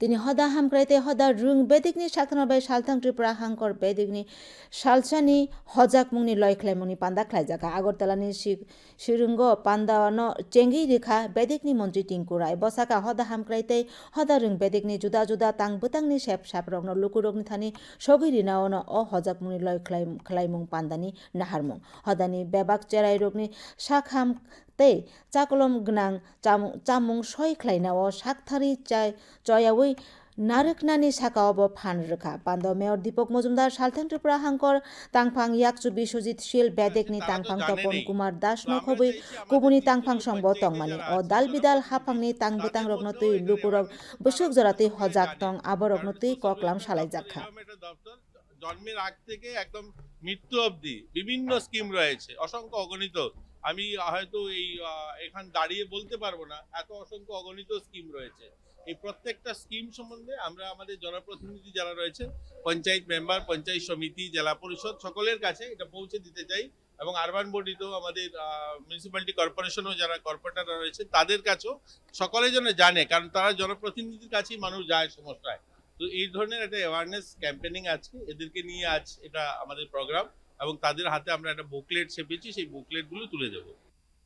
তিনি হদা হামক্রাইতে, হদা রুং বেদিকনি সাতনাবাই সালথাং ত্রিপুরা হাংকর বেদিকনি সালসানি হজাক মুংনি, লয়খ্লাইমুংনি, পান্দা খ্লাইজাকা, আগরতলানি সিরুঙ্গ পান্দাওয়ানো, চেঙ্গি রেখা বেদিকনি মন্ত্রী টিংকু রায়, বসাকা, হদা হামক্রাইতে, হদা রুং বেদিকনি জুদা জুদা, তাং বুতাংনি সেপ সাপরকনো লুকুরকনি থানি, সগৈ রিনাওনো অ হজাক মুংনি লয় খ্লাইমুং, পান্দানি নাহারমুং হদানি, বেবাক চেরাই রোগনি সাখাম chakolom gnang chamung chamung soi khlainao sakthari chai choyawi nariknani sakaobo phan rwkha pando mayor Dipak Majumdar সালথেন ত্রিপুরা হাঙ্কর তাংফাং ইয়াকচু বিশ্বজিৎ শীল বেদেকনি তাংফাং তপন কুমার দাস নখবই কুবুনি তাংফাং সংব তংমানি ও দাল বিদাল হাফাংনি তাং বুতাং রগ্নতুই লুকুরক বসুক জরাতুই হজাক তং আবরগ্নতুই ককলাম সালাই দপ্তর। জন্মের আগ থেকে একদম মৃত্যু অবধি বিভিন্ন স্কিম রয়েছে। অসংখ্য অগণিত আমি হয়তো এই এখান দাঁড়িয়ে বলতে পারব না এত অসংখ্য অগণিত স্কিম রয়েছে। এই প্রত্যেকটা স্কিম সম্বন্ধে আমরা আমাদের জনপ্রতিনিধি যারা রয়েছে পঞ্চায়েত মেম্বার পঞ্চায়েত সমিতি জেলা পরিষদ সকলের কাছে এটা পৌঁছে দিতে চাই এবং আরবান বডিতেও আমাদের মিউনিসিপ্যালিটি কর্পোরেশনও যারা কর্পোরেটাররা রয়েছে তাদের কাছেও সকলে যেন জানে কারণ তারা জনপ্রতিনিধির কাছেই মানুষ যায় সমস্যায়। তো এই ধরনের একটা অ্যাওয়ারনেস ক্যাম্পেনিং আজকে। এদেরকে নিয়ে আজ এটা আমাদের প্রোগ্রাম এবং তাদের হাতে আমরা একটা বুকলেট ছেপেছি, সেই বুকলেটগুলো তুলে দেবো।